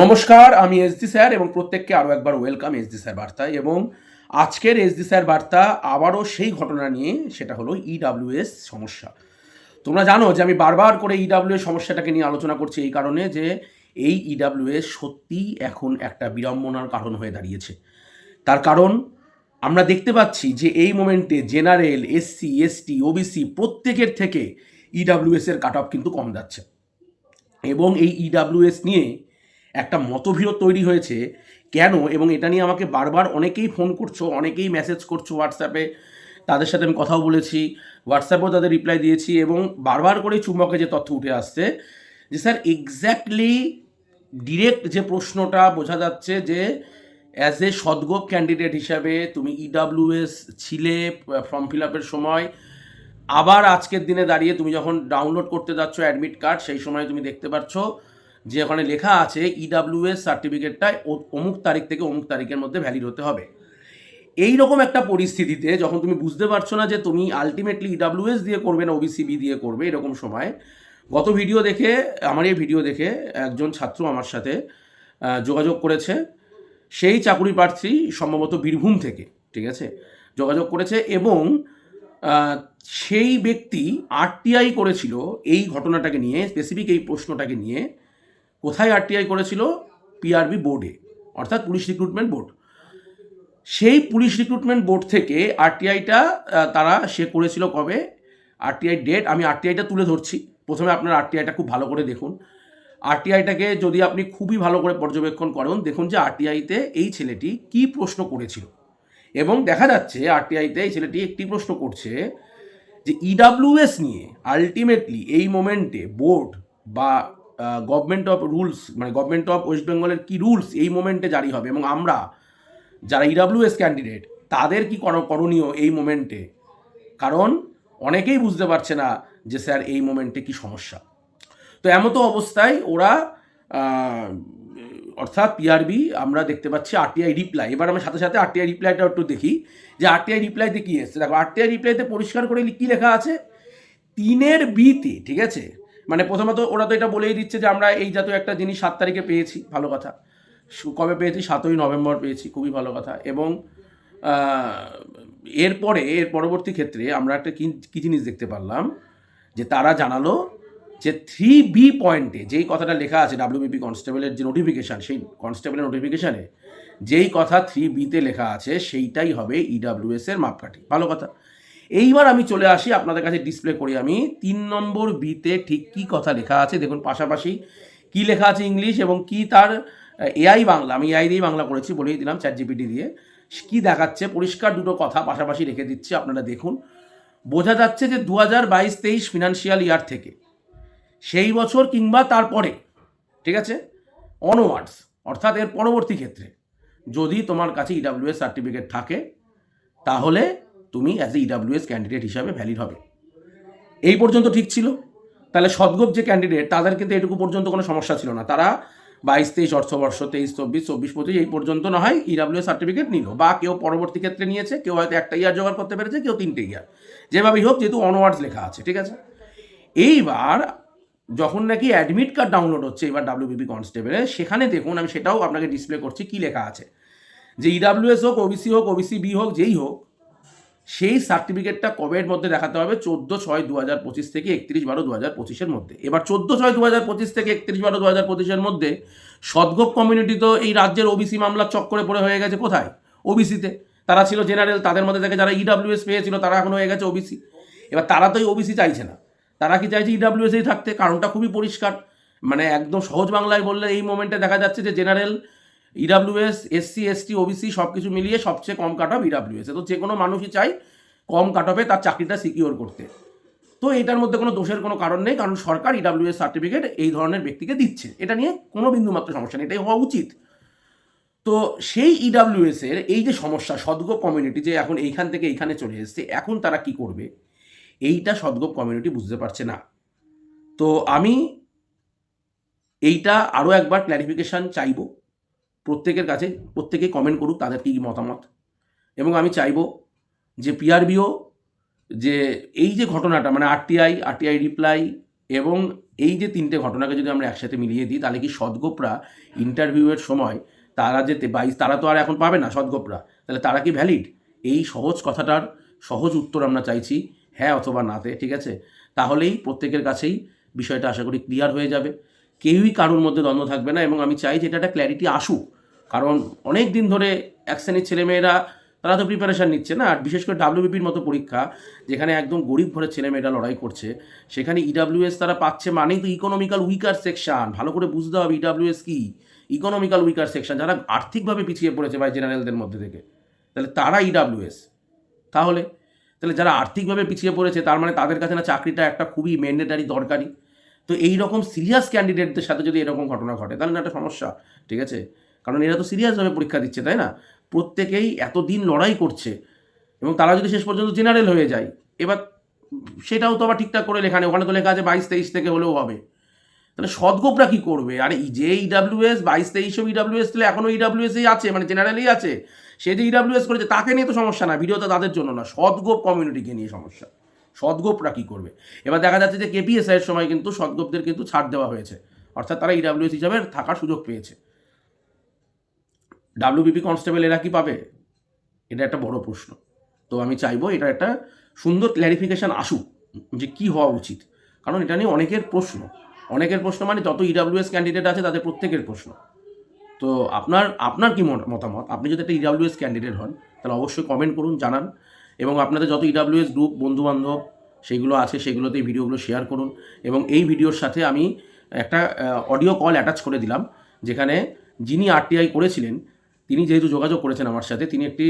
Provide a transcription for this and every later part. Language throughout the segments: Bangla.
নমস্কার, আমি এস এসডি স্যার এবং প্রত্যেককে আরও একবার ওয়েলকাম এসডি স্যার বার্তায় এবং আজকের এসডি স্যার বার্তা আবারও সেই ঘটনা নিয়ে, সেটা হলো ইডাব্লিউএস সমস্যা। তোমরা জানো যে আমি বারবার করে ইডাব্লিউএস সমস্যাটাকে নিয়ে আলোচনা করছি এই কারণে যে এই ইডাব্লিউএস সত্যিই এখন একটা বিড়ম্বনার কারণ হয়ে দাঁড়িয়েছে। তার কারণ, আমরা দেখতে পাচ্ছি যে এই মোমেন্টে জেনারেল এসসি এসটি ওবিসি প্রত্যেকের থেকে ইডাব্লিউএস এর কাট অফ কিন্তু কম যাচ্ছে। এবং এই ইডাব্লিউএস নিয়ে একটা মতবিরোধ তৈরি হয়েছে। কেন? এবং এটা নিয়ে আমাকে বারবার অনেকেই ফোন করছ, অনেকেই মেসেজ করছ হোয়াটসঅ্যাপে তাদের সাথে আমি কথাও বলেছি হোয়াটসঅ্যাপেও তাদের রিপ্লাই দিয়েছি এবং বারবার করে চুম্বকে যে তথ্য উঠে আসছে যে, স্যার এক্স্যাক্টলি ডিরেক্ট যে প্রশ্নটা বোঝা যাচ্ছে যে অ্যাজ এ সদ্গোপ ক্যান্ডিডেট হিসাবে তুমি ইডাব্লিউএস ছিলে ফর্ম ফিল আপের সময়, আবার আজকের দিনে দাঁড়িয়ে তুমি যখন ডাউনলোড করতে যাচ্ছ অ্যাডমিট কার্ড সেই সময় তুমি দেখতে পাচ্ছ যে ওখানে লেখা আছে ইডাব্লিউএস সার্টিফিকেটটা অমুক তারিখ থেকে অমুক তারিখের মধ্যে ভ্যালিড হতে হবে। এই রকম একটা পরিস্থিতিতে যখন তুমি বুঝতে পারছ না যে তুমি আলটিমেটলি ইডাব্লিউএস দিয়ে করবে না ওবিসিবি দিয়ে করবে, এরকম সময়, গত ভিডিও দেখে, আমার এই ভিডিও দেখে একজন ছাত্র আমার সাথে যোগাযোগ করেছে। সেই চাকুরি প্রার্থী সম্ভবত বীরভূম থেকে, ঠিক আছে? যোগাযোগ করেছে এবং সেই ব্যক্তি আরটিআই করেছিল এই ঘটনাটাকে নিয়ে স্পেসিফিক এই প্রশ্নটাকে নিয়ে। কোথায় আরটিআই করেছিল? পিআরবি বোর্ডে অর্থাৎ পুলিশ রিক্রুটমেন্ট বোর্ড সেই পুলিশ রিক্রুটমেন্ট বোর্ড থেকে আরটিআইটা তারা, সে করেছিল কবে? আরটিআই ডেট আমি আরটিআইটা তুলে ধরছি। প্রথমে আপনার আরটিআইটা খুব ভালো করে দেখুন। আরটিআইটাকে যদি আপনি খুবই ভালো করে পর্যবেক্ষণ করেন, দেখুন যে আরটিআইতে এই ছেলেটি কি প্রশ্ন করেছিল। এবং দেখা যাচ্ছে আরটিআইতে এই ছেলেটি একটি প্রশ্ন করছে যে ইডাব্লিউএস নিয়ে আলটিমেটলি এই মোমেন্টে বোর্ড বা গভর্নমেন্ট অফ রুলস মানে গভর্নমেন্ট অফ ওয়েস্ট বেঙ্গলের কী রুলস এই মোমেন্টে জারি হবে? এবং আমরা যারা ইডাব্লিউএস ক্যান্ডিডেট তাদের কি কর- করণীয় এই মোমেন্টে কারণ অনেকেই বুঝতে পারছে না যে স্যার এই মোমেন্টে কি সমস্যা। তো এমতো অবস্থায় ওরা অর্থাৎ পিআরবি আমরা দেখতে পাচ্ছি আরটিআই রিপ্লাই এবার আমরা সাথে সাথে আরটিআই রিপ্লাইটা একটু দেখি। যে আরটিআই রিপ্লাইতে কী এসছে? দেখো আরটিআই রিপ্লাইতে পরিষ্কার করে কী লেখা আছে? তিনের বিতে, ঠিক আছে? মানে প্রথমত ওরা তো এটা বলেই দিচ্ছে যে আমরা এই জাতীয় একটা জিনিস সাত তারিখে পেয়েছি, ভালো কথা। কবে পেয়েছি? সাতই নভেম্বর পেয়েছি, খুবই ভালো কথা। এবং এরপরে, এর পরবর্তী ক্ষেত্রে আমরা একটা কি জিনিস দেখতে পারলাম, যে তারা জানালো যে থ্রি বি পয়েন্টে যেই কথাটা লেখা আছে ডাব্লিউবিপি কনস্টেবলের যে নোটিফিকেশান সেই কনস্টেবলের নোটিফিকেশানে যেই কথা থ্রি বিতে লেখা আছে, সেইটাই হবে ইডাব্লিউএস এর মাপকাঠি। ভালো কথা। এইবার আমি চলে আসি আপনাদের কাছে ডিসপ্লে করি আমি। তিন নম্বর বিতে ঠিক কী কথা লেখা আছে? দেখুন, পাশাপাশি কি লেখা আছে ইংলিশ এবং কি তার এআই বাংলা, আমি এআই দিয়ে বাংলা করেছি বলেই দিলাম চ্যাট জিপিটি দিয়ে। কি দেখাচ্ছে? পরিষ্কার দুটো কথা পাশাপাশি রেখে দিচ্ছি আপনারা দেখুন। বোঝা যাচ্ছে যে দু হাজার বাইশ তেইশ ফিনান্সিয়াল ইয়ার থেকে, সেই বছর কিংবা তারপরে, ঠিক আছে? অনওয়ার্ডস অর্থাৎ এর পরবর্তী ক্ষেত্রে, যদি তোমার কাছে ইডাব্লিউএস সার্টিফিকেট থাকে, তাহলে তুমি অ্যাজ এ ইডাব্লিউএস ক্যান্ডিডেট হিসাবে ভ্যালিড হবে। এই পর্যন্ত ঠিক ছিল? তাহলে সদ্গোপ যে ক্যান্ডিডেট তাদের কিন্তু এটুকু পর্যন্ত কোনো সমস্যা ছিল না। তারা বাইশ, তেইশ, অর্থবর্ষ, তেইশ, চব্বিশ চব্বিশ, পঁচিশ, এই পর্যন্ত না হয় ইডাব্লিউএস সার্টিফিকেট নিল। বা কেউ পরবর্তী ক্ষেত্রে নিয়েছে, কেউ হয়তো একটা ইয়ার জোগাড় করতে পেরেছে, কেউ তিনটে ইয়ার যেভাবেই হোক, যেহেতু অনওয়ার্ডস লেখা আছে, ঠিক আছে? এইবার যখন নাকি অ্যাডমিট কার্ড ডাউনলোড হচ্ছে এবার ডাব্লিউবিপি কনস্টেবলে সেখানে দেখুন, আমি সেটাও আপনাকে ডিসপ্লে করছি, কি লেখা আছে? যে ইডাব্লিউএস হোক ওবিসি হোক ওবিসি বি হোক, যেই হোক সেই সার্টিফিকেটটা কবের মধ্যে দেখাতে হবে? চোদ্দ ছয় দু হাজার পঁচিশ থেকে একত্রিশ বারো দু হাজার পঁচিশের মধ্যে। এবার চোদ্দ ছয় দু হাজার পঁচিশ থেকে একত্রিশ বারো দু হাজার পঁচিশের মধ্যে সদ্গোপ কমিউনিটি তো এই রাজ্যের ওবিসি মামলার চক্করে পড়ে হয়ে গেছে কোথায়? ওবিসিতে তারা ছিল জেনারেল তাদের মধ্যে থেকে যারা ইডাব্লিউএস পেয়েছিল, তারা এখন হয়ে গেছে ওবিসি এবার তারা তো এই ওবিসি চাইছে না। তারা কি চাইছে ইডাব্লিউএসেই থাকতে? কারণটা খুবই পরিষ্কার। মানে একদম সহজ বাংলায় বললে এই মোমেন্টে দেখা যাচ্ছে যে general EWS SC ST OBC সব কিছু মিলিয়ে সবচেয়ে কম কাট অফ ইডাব্লিউএস তো যে কোনো মানুষই চাই কম কাট অফে তার চাকরিটা সিকিওর করতে। তো এটার মধ্যে কোনো দোষের কোনো কারণ নেই, কারণ সরকার ইডাব্লিউএস সার্টিফিকেট এই ধরনের ব্যক্তিকে দিচ্ছে। এটা নিয়ে কোনো বিন্দুমাত্র সমস্যা নেই, এটাই হওয়া উচিত। তো সেই ইডাব্লিউএস এর এই যে সমস্যা, সদ্গোপ কমিউনিটি যে এখন এইখান থেকে এইখানে চলে এসেছে, এখন তারা কি করবে? এইটা সদ্গোপ কমিউনিটি বুঝতে পারছে না। তো আমি এইটা আরও একবার ক্ল্যারিফিকেশান চাইব। প্রত্যেকের কাছে প্রত্যেকে কমেন্ট করুক তাদের কী মতামত। এবং আমি চাইব যে পিআরবিও যে এই যে ঘটনাটা মানে আরটিআই আরটিআই রিপ্লাই এবং এই যে তিনটে ঘটনাকে যদি আমরা একসাথে মিলিয়ে দিই, তাহলে কি সদগোপরা ইন্টারভিউয়ের সময় তারা যে বাইশ, তারা তো আর এখন পাবে না সদগোপরা। তাহলে তারা কি ভ্যালিড এই সহজ কথাটার সহজ উত্তর আমরা চাইছি হ্যাঁ অথবা নাতে ঠিক আছে? তাহলেই প্রত্যেকের কাছেই বিষয়টা আশা করি ক্লিয়ার হয়ে যাবে। কেউই কারোর মধ্যে দ্বন্দ্ব থাকবে না এবং আমি চাই যে এটা একটা ক্ল্যারিটি আসুক। কারণ অনেক দিন ধরে এক শ্রেণির ছেলেমেয়েরা, তারা তো প্রিপারেশান নিচ্ছে না। আর বিশেষ করে ডাব্লিউবিপির মতো পরীক্ষা, যেখানে একদম গরিব ঘরের ছেলেমেয়েরা লড়াই করছে, সেখানে ইডাব্লিউএস তারা পাচ্ছে মানেই তো ইকোনমিক্যাল উইকার সেকশন ভালো করে বুঝতে হবে ইডাব্লিউএস কি? ইকোনমিক্যাল উইকার সেকশন যারা আর্থিকভাবে পিছিয়ে পড়েছে ভাই জেনারেলদের মধ্যে থেকে। তাহলে তারা ইডাব্লিউএস তাহলে? তাহলে যারা আর্থিকভাবে পিছিয়ে পড়েছে, তার মানে তাদের কাছে না চাকরিটা একটা খুবই ম্যান্ডেটারি দরকারি। তো এই রকম সিরিয়াস ক্যান্ডিডেটদের সাথে যদি এরকম ঘটনা ঘটে, তাহলে একটা সমস্যা, ঠিক আছে? কারণ এরা তো সিরিয়াসভাবে পরীক্ষা দিচ্ছে, তাই না? প্রত্যেকেই এতদিন লড়াই করছে এবং তারা যদি শেষ পর্যন্ত জেনারেল হয়ে যায়, এবার সেটাও তো আবার ঠিকঠাক করে লেখা নেই। ওখানে তো লেখা আছে বাইশ তেইশ থেকে হলেও হবে। তাহলে সদগোপরা কী করবে? আরে যে ইডাব্লিউএস বাইশ তেইশও ইডাব্লিউএস তাহলে এখনও ইডাব্লিউএসই আছে মানে জেনারেলই আছে। সে যে ইডাব্লিউএস করেছে, তাকে নিয়ে তো সমস্যা না ভিডিওটা তাদের জন্য না, সদগোপ কমিউনিটিকে নিয়ে সমস্যা। সদগোপরা কী করবে? এবার দেখা যাচ্ছে যে কেপিএসআই এর সময় কিন্তু সদগোপদের কিন্তু ছাড় দেওয়া হয়েছে। অর্থাৎ তারা ইডাব্লিউএস হিসাবে থাকার সুযোগ পেয়েছে। ডাব্লিউবিপি কনস্টেবল এরা কি পাবে? এটা একটা বড় প্রশ্ন। তো আমি চাইব এটা একটা সুন্দর ক্ল্যারিফিকেশান আসুক যে কি হওয়া উচিত। কারণ এটা নিয়ে অনেকের প্রশ্ন। অনেকের প্রশ্ন মানে যত ইডাব্লিউএস ক্যান্ডিডেট আছে তাদের প্রত্যেকের প্রশ্ন। তো আপনার আপনার কি মত- মতামত? আপনি যদি একটা ইডাব্লিউএস ক্যান্ডিডেট হন, তাহলে অবশ্যই কমেন্ট করুন, জানান। এবং আপনাদের যত ইডাব্লিউএস গ্রুপ বন্ধুবান্ধব, সেগুলো আছে, সেগুলোতে এই ভিডিওগুলো শেয়ার করুন। এবং এই ভিডিওর সাথে আমি একটা অডিও কল অ্যাটাচ করে দিলাম, যেখানে যিনি আরটিআই করেছিলেন, তিনি যেহেতু যোগাযোগ করেছেন আমার সাথে, তিনি একটি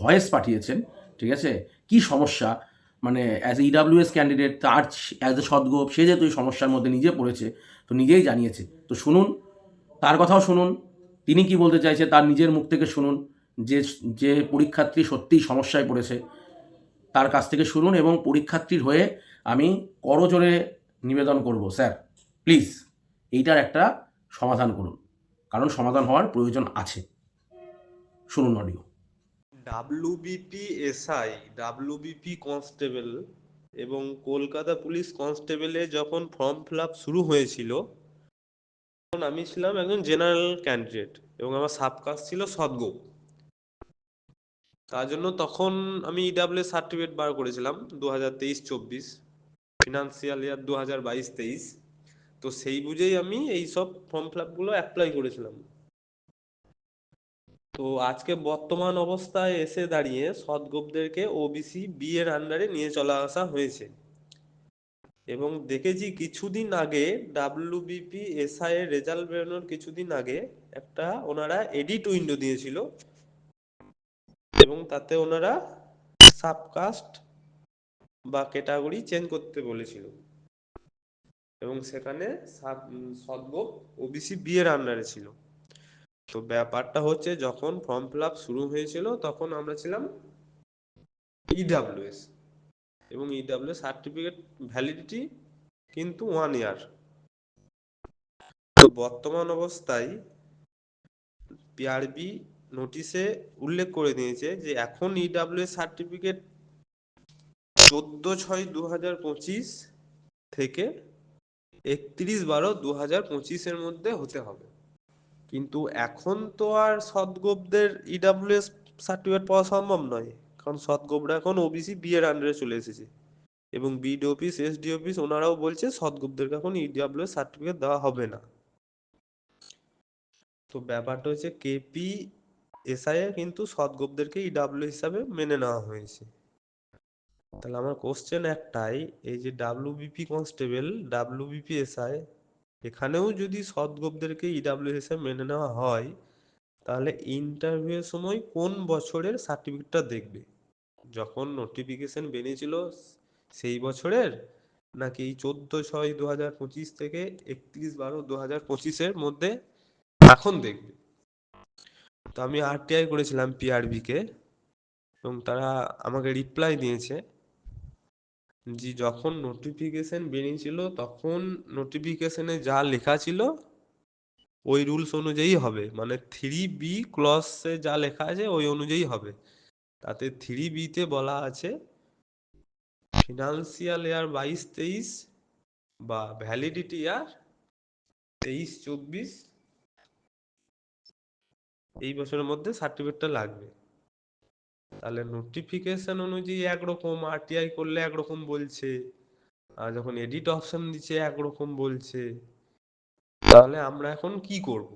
ভয়েস পাঠিয়েছেন, ঠিক আছে? কি সমস্যা? মানে অ্যাজ এ ইডাব্লিউএস ক্যান্ডিডেট তার অ্যাজ এ সদ্গোপ, সে যেহেতু এই সমস্যার মধ্যে নিজে পড়েছে, তো নিজেই জানিয়েছে। তো শুনুন, তার কথাও শুনুন, তিনি কি বলতে চাইছে, তার নিজের মুখ থেকে শুনুন, যে যে পরীক্ষার্থী সত্যিই সমস্যায় পড়েছে তার কাছ থেকে শুনুন এবং পরীক্ষার্থীর হয়ে আমি করজোরে নিবেদন করব, স্যার। প্লিজ, এইটার একটা সমাধান করুন। কারণ সমাধান হওয়ার প্রয়োজন আছে। শুনুন audio. WBP SI WBP constable এবং কলকাতা পুলিশ কনস্টেবলে যখন ফর্ম ফিল আপ শুরু হয়েছিল, তখন আমি ছিলাম একজন জেনারেল ক্যান্ডিডেট এবং আমার সাবকাস্ট ছিল সদগো। তার জন্য তখন আমি ইডাব্লিউ সার্টিফিকেট বার করেছিলাম দু হাজার তেইশ চব্বিশ ফিনান্সিয়াল ইয়ার দু হাজার বাইশ তেইশ। তো সেই বুঝেই আমি এই সব ফর্ম ফিল আপগুলো অ্যাপ্লাই করেছিলাম। তো আজকে বর্তমান অবস্থায় এসে দাঁড়িয়ে সদগোপদেরকে ওবিসি বি এর আন্ডারে নিয়ে চলে আসা হয়েছে। এবং দেখেছি কিছুদিন আগে ডাব্লিউবিপি এসআই এর রেজাল্ট বেরোনোর কিছুদিন আগে একটা ওনারা এডিট উইন্ডো দিয়েছিল। এবং তাতে ওনারা সাবকাস্ট বা ক্যাটাগরি চেঞ্জ করতে বলেছিল। এবং সেখানে সদগোপ ওবিসি বি আন্ডারে ছিল। তো ব্যাপারটা হচ্ছে যখন ফর্ম ফিল শুরু হয়েছিল তখন আমরা ছিলাম ইডাব্লিউএস এবং ইডাব্লিউএস সার্টিফিকেট ভ্যালিডিটি কিন্তু ওয়ান ইয়ার তো বর্তমান অবস্থায় পিআরবি নোটিশে উল্লেখ করে দিয়েছে যে এখন ইডাব্লিউএস সার্টিফিকেট চোদ্দ ছয় দু হাজার পঁচিশ থেকে একত্রিশ বারো দু হাজার পঁচিশের মধ্যে হতে হবে। কিন্তু এখন তো আর সদগোপদের ইডাব্লিউএস সার্টিফিকেট পাওয়া সম্ভব নয়, কারণ সদগোপরা এখন ওবিসি বি এর আন্ডারে চলে এসেছে এবং বিডি অফিস এসডি অফিস ওনারাও বলছে সদগোপদেরকে এখন ইডাব্লিউএস সার্টিফিকেট দেওয়া হবে না। তো ব্যাপারটা হচ্ছে কেপি এসআই এ কিন্তু সদগোপদেরকে ইডাব্লিউ হিসাবে মেনে নেওয়া হয়েছে। তাহলে আমার কোশ্চেন একটাই, এই যে ডাব্লিউবিপি কনস্টেবল ডাব্লিউবিপি এসআই, এখানেও যদি সদগোপদেরকে ইডাব্লিউ হিসাবে মেনে নেওয়া হয়, তাহলে ইন্টারভিউয়ের সময় কোন বছরের সার্টিফিকেটটা দেখবে? যখন নোটিফিকেশন বেরিয়েছিল সেই বছরের, নাকি চোদ্দ ছয় দু হাজার পঁচিশ থেকে একত্রিশ বারো দু হাজার পঁচিশের মধ্যে এখন দেখবে? তো আমি আরটিআই করেছিলাম পিআরবি কে এবং তারা আমাকে রিপ্লাই দিয়েছে যে যখন নোটিফিকেশন বেরিয়েছিল তখন নোটিফিকেশনে যা লেখা ছিল ওই রুলস অনুযায়ী হবে। মানে থ্রি বি ক্লসে যা লেখা আছে ওই অনুযায়ী হবে। তাতে থ্রি বিতে বলা আছে ফিনান্সিয়াল ইয়ার বাইশ তেইশ বা ভ্যালিডিটি আর তেইশ চব্বিশ এই বছরের মধ্যে সার্টিফিকেটটা লাগবে। তাহলে নোটিফিকেশন অনুযায়ী একরকম আরটিআই করলে একরকম বলছে, আর যখন এডিট অপশন দিচ্ছে একরকম বলছে। তাহলে আমরা এখন কি করব?